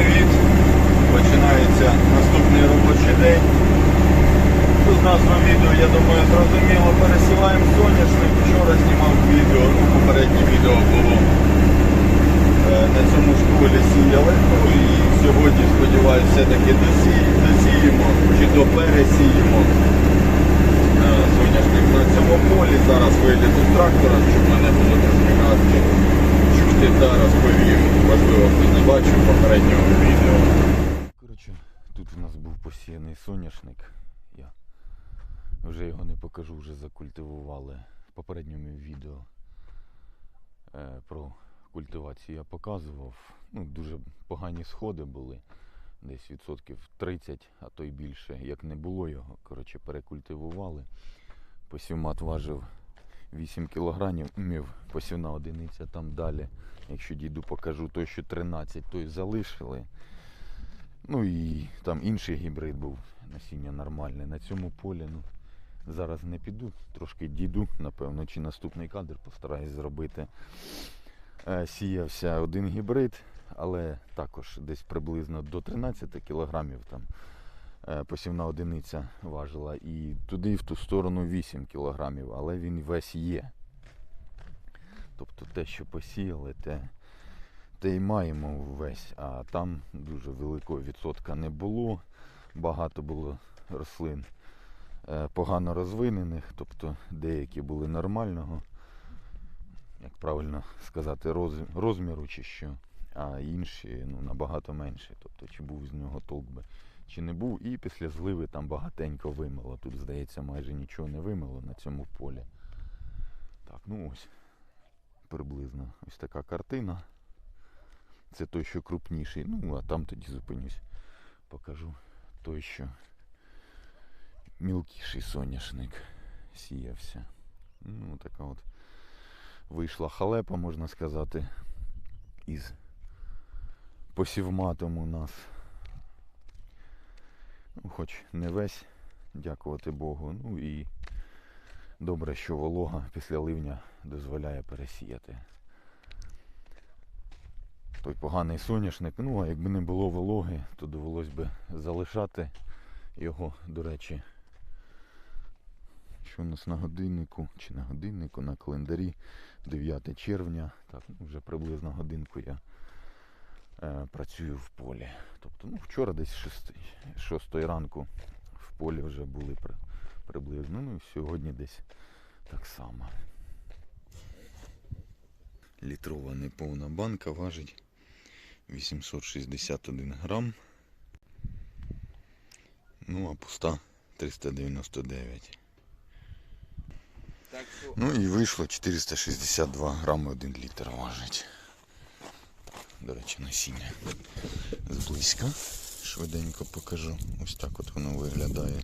привіт! Починається наступний робочий день. Тут назва відео, я думаю, зрозуміло, пересіваємо соняшник. Вчора знімав відео, ну попереднє відео було. Е, На цьому ж полі сіяли. Ну і сьогодні, сподіваюся, все-таки досіємо чи допересіємо е, соняшник на цьому полі. Зараз вийду з трактора, щоб мене було трошки краще та розповім. Можливо, хто не бачив попереднього відео. Коротше, тут у нас був посіяний соняшник. Я вже його не покажу, вже закультивували в попередньому відео. Е, про культивацію я показував. Ну, дуже погані сходи були. Десь відсотків 30, а то й більше. Як не було його, коротше, перекультивували. Посівмат важив 8 кілограмів, посівна одиниця там далі. Якщо дійду покажу, той що 13, той залишили. Ну і там інший гібрид був, насіння нормальне. На цьому полі ну, зараз не піду, трошки дійду, напевно, чи наступний кадр постараюсь зробити. Е, Сіявся один гібрид, але також десь приблизно до 13 кілограмів там е, посівна одиниця важила. І туди, в ту сторону 8 кілограмів, але він весь є. Тобто те, що посіяли, те, те й маємо весь, а там дуже великого відсотка не було. Багато було рослин е, погано розвинених, тобто деякі були нормального, як правильно сказати, роз- розміру чи що, а інші ну, набагато менше. Тобто, чи був з нього толк би, чи не був. І після зливи там багатенько вимило. Тут, здається, майже нічого не вимило на цьому полі. Так, ну ось приблизно ось така картина. Це той, що крупніший. Ну, а там тоді зупинюсь. Покажу той, що мілкіший соняшник сіявся. Ну, така от вийшла халепа, можна сказати, із посівматом у нас. Ну, хоч не весь, дякувати Богу. Ну і добре, що волога після ливня дозволяє пересіяти. Той поганий соняшник. Ну, а якби не було вологи, то довелось би залишати його, до речі. Що у нас на годиннику, чи на годиннику, на календарі 9 червня. Так, ну, вже приблизно годинку я е, працюю в полі. Тобто, ну, вчора десь 6, 6 ранку в полі вже були приблизно. Ну і сьогодні десь так само. Літрова неповна банка важить 861 грам. Ну, а пуста 399. Ну і вийшло 462 грами 1 літр важить. До речі, насіння зблизька. Швиденько покажу. Ось так от воно виглядає.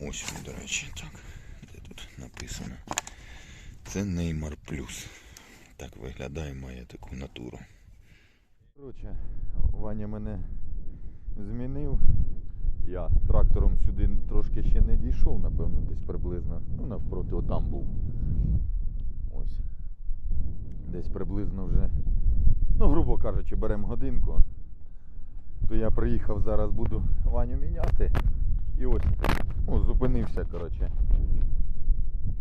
Ось він, до речі, так. Де тут написано? Це Неймар Плюс. Так виглядає, має таку натуру. Коротше, Ваня мене змінив. Я трактором сюди трошки ще не дійшов, напевно, десь приблизно. Ну, навпроти, отам був. Ось. Десь приблизно вже, ну, грубо кажучи, беремо годинку. То я приїхав, зараз буду Ваню міняти. І ось, ну, зупинився, коротше,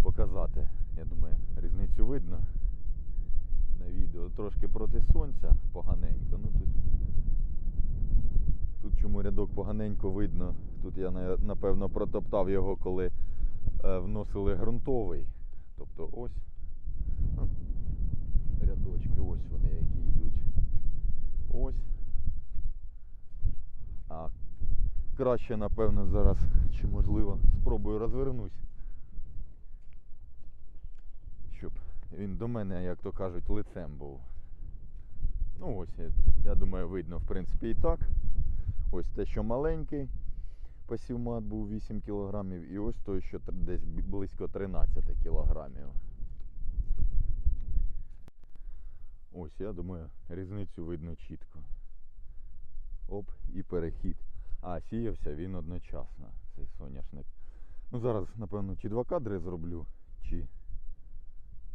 показати. Я думаю, різницю видно на відео. Трошки проти сонця поганенько. Ну тут Тут чому рядок поганенько видно. Тут я напевно протоптав його, коли е, вносили ґрунтовий. Тобто ось рядочки, ось вони які йдуть. Ось. А краще, напевно, зараз, чи можливо, спробую розвернусь. Щоб він до мене, як то кажуть, лицем був. Ну ось, я, думаю, видно, в принципі, і так. Ось те, що маленький посівмат був 8 кілограмів, і ось той, що десь близько 13 кілограмів. Ось, я думаю, різницю видно чітко. Оп, і перехід. А, сіявся він одночасно, цей соняшник. Ну зараз, напевно, чи два кадри зроблю, чи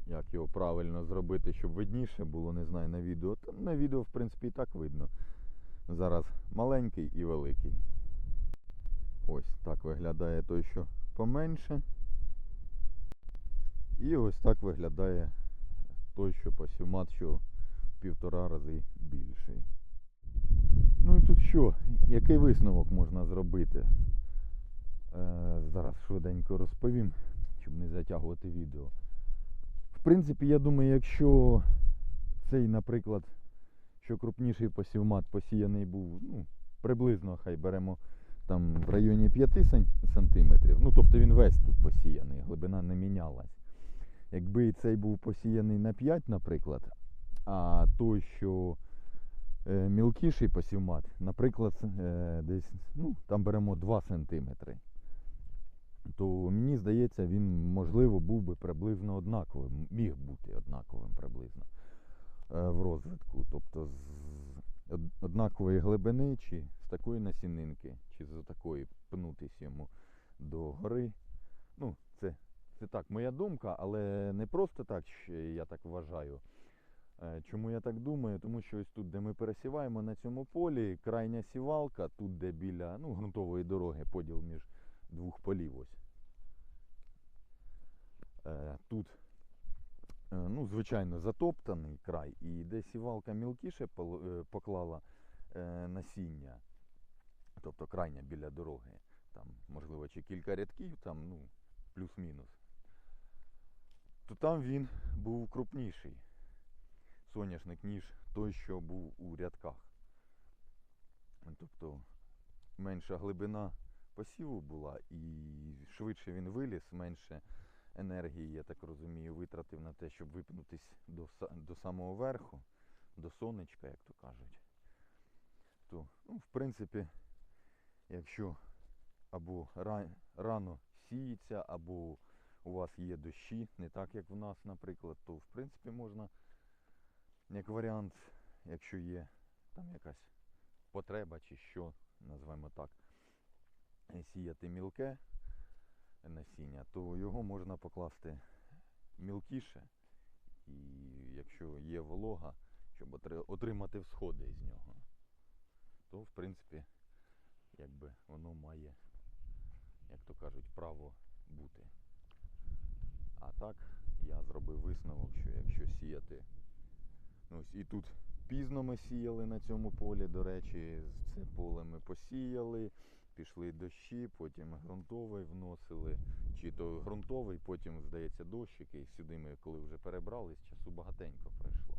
як його правильно зробити, щоб видніше було, не знаю, на відео. Та на відео, в принципі, і так видно. Зараз маленький і великий. Ось так виглядає той, що поменше. І ось так виглядає той, що посівмат, що в півтора рази більший. Ну і тут що? Який висновок можна зробити? Е, зараз швиденько розповім, щоб не затягувати відео. В принципі, я думаю, якщо цей, наприклад, що крупніший посівмат посіяний був, ну, приблизно хай беремо там в районі 5 сан- сантиметрів, ну тобто він весь тут посіяний, глибина не мінялась. Якби цей був посіяний на 5, наприклад, а той, що мілкіший посівмат, наприклад, е, десь, ну, там беремо 2 сантиметри, то мені здається, він, можливо, був би приблизно однаковим, міг бути однаковим приблизно е, в розвитку. Тобто з однакової глибини, чи з такої насінинки, чи з такої пнутись йому до гори. Ну, це, це так, моя думка, але не просто так, що я так вважаю. Е, Чому я так думаю? Тому що ось тут, де ми пересіваємо на цьому полі, крайня сівалка, тут, де біля ну, ґрунтової дороги, поділ між двох полів. Ось. Е, Тут, е, ну, звичайно, затоптаний край, і де сівалка мілкіше поклала насіння, тобто крайня біля дороги, там, можливо, чи кілька рядків, там, ну, плюс-мінус, то там він був крупніший соняшник, ніж той, що був у рядках. Тобто менша глибина посіву була і швидше він виліз, менше енергії, я так розумію, витратив на те, щоб випнутись до, до самого верху, до сонечка, як то кажуть. То, ну, в принципі, якщо або рано сіється, або у вас є дощі, не так як в нас, наприклад, то в принципі можна, як варіант, якщо є там якась потреба чи що, назвемо так, сіяти мілке насіння, то його можна покласти мілкіше. І якщо є волога, щоб отримати всходи з нього, то в принципі якби воно має, як то кажуть, право бути. А так я зробив висновок, що якщо сіяти, ось і тут пізно ми сіяли на цьому полі, до речі, це поле ми посіяли, пішли дощі, потім ґрунтовий вносили, чи то ґрунтовий, потім, здається, дощики, і сюди ми, коли вже перебрались, часу багатенько пройшло.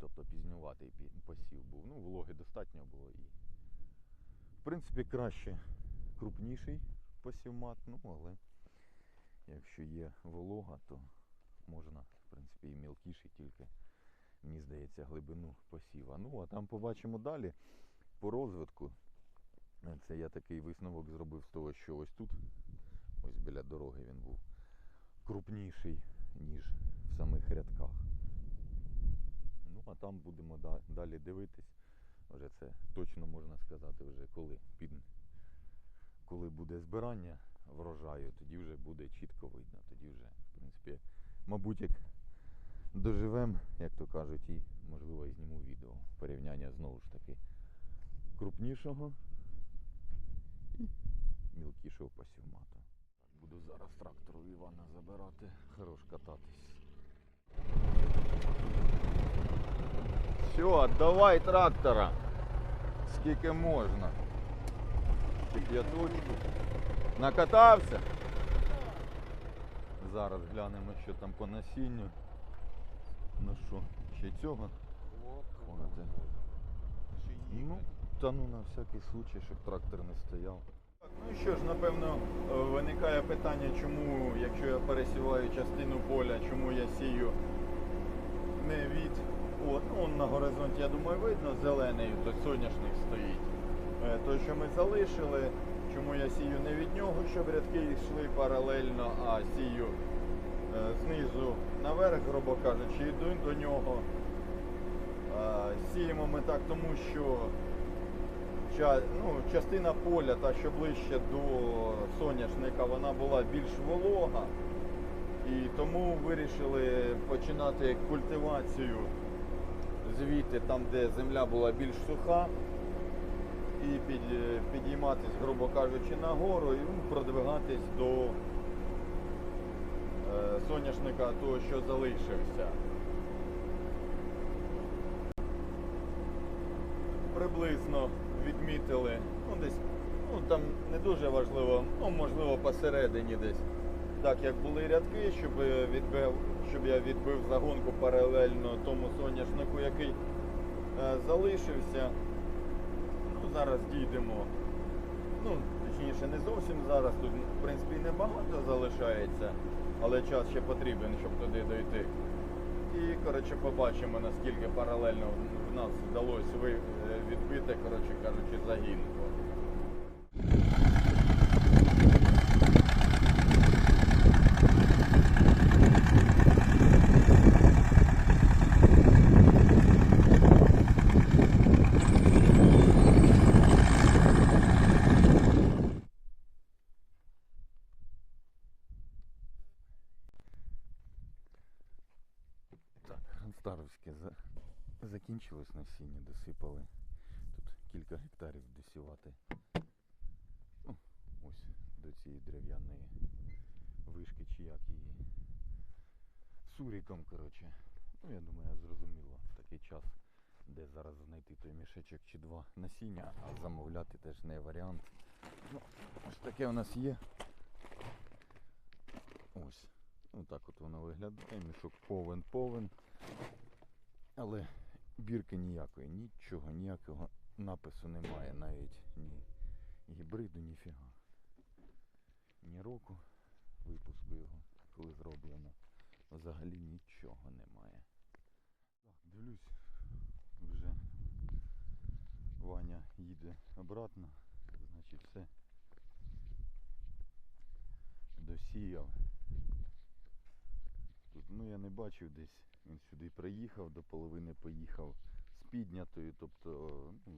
Тобто пізнюватий посів був. Ну, вологи достатньо було і. В принципі, краще крупніший посівмат, ну але якщо є волога, то можна, принципі, і мілкіший, тільки, мені здається, глибину посіва. Ну, а там побачимо далі по розвитку. Це я такий висновок зробив з того, що ось тут, ось біля дороги він був крупніший, ніж в самих рядках. Ну, а там будемо далі дивитись. Вже це точно можна сказати, вже коли під коли буде збирання врожаю, тоді вже буде чітко видно. Тоді вже, в принципі, мабуть, як доживемо, як то кажуть, і можливо і зніму відео. Порівняння знову ж таки крупнішого і мілкішого посівмату. Буду зараз трактору Івана забирати. Хорош кататись. Все, давай трактора. Скільки можна. П'яточку. Накатався. Зараз глянемо, що там по насінню. Ну що, ще цього хватить. Ну, та ну на всякий случай, щоб трактор не стояв. Ну що ж, напевно, е, виникає питання, чому, якщо я пересіваю частину поля, чому я сію не від. От, ну он на горизонті, я думаю, видно, зелений, то соняшник стоїть. Е, Той, що ми залишили, чому я сію не від нього, щоб рядки йшли паралельно, а сію знизу наверх, грубо кажучи, йду до нього. Е, Сіємо ми так, тому що ну, частина поля, та що ближче до соняшника, вона була більш волога. І тому вирішили починати культивацію звідти, там, де земля була більш суха, і під, підійматись, грубо кажучи, нагору і ну, продвигатись до е, соняшника того, що залишився. Приблизно відмітили, ну десь, ну там не дуже важливо, ну можливо посередині десь. Так як були рядки, щоб відбив, щоб я відбив загонку паралельно тому соняшнику, який е, залишився. Ну, зараз дійдемо. Ну, точніше, не зовсім зараз. Тут, в принципі, небагато залишається, але час ще потрібен, щоб туди дойти. І коротше, побачимо, наскільки паралельно в нас вдалося е, відбити, коротше кажучи, загінку. Закінчилось насіння, досипали. Тут кілька гектарів досівати. Ну, ось до цієї дерев'яної вишки чи як її. Суріком, коротше. Ну, я думаю, зрозуміло. Такий час, де зараз знайти той мішечок чи два насіння, а замовляти теж не варіант. Ну, ось таке у нас є. Ось. Ну так от воно виглядає, мішок повен-повен. Але бірки ніякої, нічого, ніякого напису немає, навіть ні гібриду, ні фіга. Ні року випуску його, коли зроблено. Взагалі нічого немає. Так, дивлюсь, вже Ваня їде обратно, значить все досіяв. Тут, ну я не бачив десь. Він сюди приїхав, до половини поїхав з піднятою, тобто ну,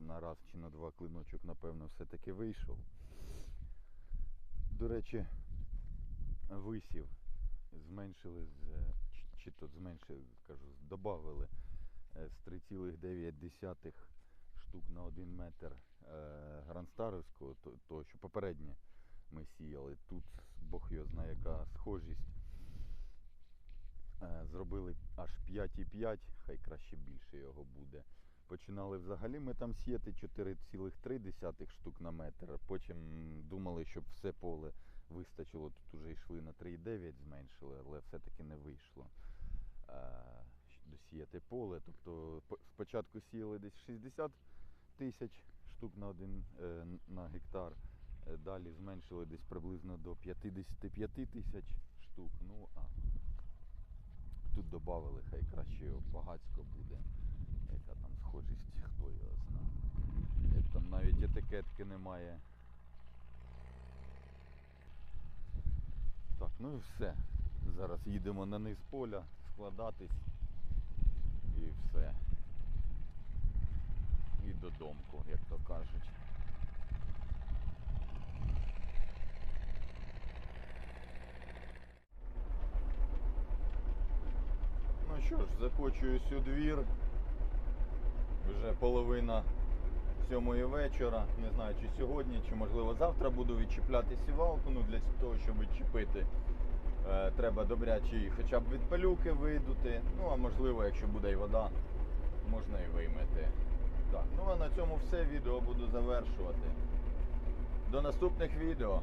на раз чи на два клиночок, напевно, все-таки вийшов. До речі, висів. Зменшили е, чи, то зменшили, кажу, додали з 3,9 штук на 1 метр е, гранстаровського, то, того, що попереднє ми сіяли. Тут Бог його знає, яка схожість. Е, Зробили аж 5,5, хай краще більше його буде. Починали взагалі ми там сіяти 4,3 штук на метр. Потім думали, щоб все поле вистачило. Тут вже йшли на 3,9 зменшили, але все-таки не вийшло е, досіяти поле. Тобто по- спочатку сіяли десь 60 тисяч штук на один е, на гектар. Далі зменшили десь приблизно до 55 тисяч штук. Ну а тут додали, хай краще багацько буде. Яка там схожість, хто його знає. Там навіть етикетки немає. Так, ну і все. Зараз їдемо на низ поля, складатись і все. І додомку, як то кажуть. Ну що ж, закочуюсь у двір. Вже половина сьомої вечора. Не знаю, чи сьогодні, чи можливо завтра буду відчіпляти сівалку. Ну для того, щоб відчепити, е, треба добрячі хоча б від пилюки видути. Ну а можливо, якщо буде і вода, можна і виймити. Так, ну а на цьому все відео буду завершувати. До наступних відео.